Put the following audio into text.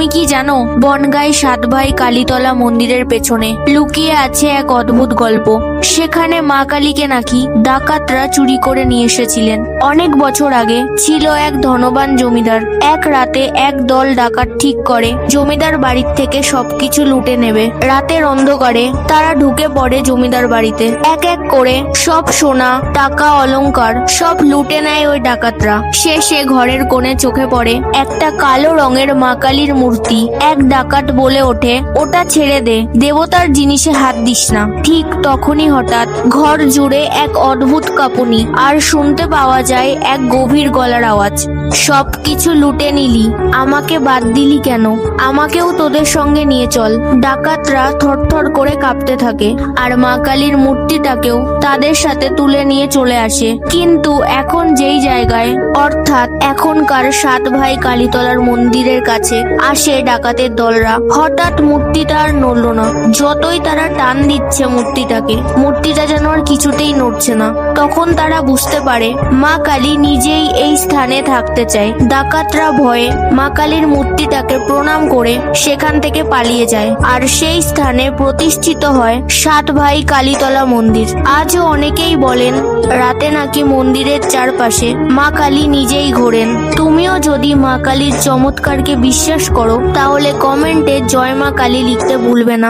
তুমি কি জানো বনগাই সাত ভাই কালীতলা মন্দিরের পেছনে লুকিয়ে আছে এক অদ্ভুত গল্প। সেখানে মা কালীকে নাকি ডাকাতরা চুরি করে নিয়ে এসেছিলেন। অনেক বছর আগে ছিল এক ধনবান জমিদার। এক রাতে এক দল ডাকাত ঠিক করে, জমিদার বাড়ির থেকে সবকিছু লুটে নেবে। রাতের অন্ধকারে তারা ঢুকে পড়ে জমিদার বাড়িতে। এক এক করে সব সোনা, টাকা, অলংকার সব লুটে নেয় ওই ডাকাতরা। শেষে ঘরের কোণে চোখে পড়ে। একটা কালো রঙের মা কালীর মূর্তি এক ডাকাত বলে ওঠে, ওটা ছেড়ে দে, দেবতার জিনিসে হাত দিস না। ঠিক তখনই হঠাৎ ঘর জুড়ে এক অদ্ভুত কাঁপুনি আর শুনতে পাওয়া যায় এক গভীর গলার আওয়াজ। সবকিছু লুটে নিলি, আমাকে বাদ দিলি কেন? আমাকেও তোদের সঙ্গে নিয়ে চল। ডাকাতরা থরথর করে কাঁপতে থাকে, আর মা কালীর মূর্তিটাকেও তাদের সাথে তুলে নিয়ে চলে আসে। কিন্তু এখন যেই জায়গায়, অর্থাৎ এখনকার সাত ভাই কালীতলার মন্দিরের কাছে আসে ডাকাতের দলরা, হঠাৎ মূর্তিটা আর নড়ল না। যতই তারা টান দিচ্ছে মূর্তিটাকে, মূর্তিটা যেন আর কিছুতেই নড়ছে না। তখন তারা বুঝতে পারে, মা কালী নিজেই এই স্থানে থাকতে চায়। ডাকাতরা ভয়ে মা কালীর মূর্তিটাকে প্রণাম করে সেখান থেকে পালিয়ে যায়। আর সেই স্থানে প্রতিষ্ঠিত হয় সাত ভাই কালীতলা মন্দির। আজও অনেকেই বলেন, রাতে নাকি মন্দিরের চারপাশে মা কালী নিজেই ঘোরেন। তুমিও যদি মা কালীর চমৎকারকে বিশ্বাস করো, তাহলে কমেন্টে জয় মা কালী লিখতে ভুলবে না।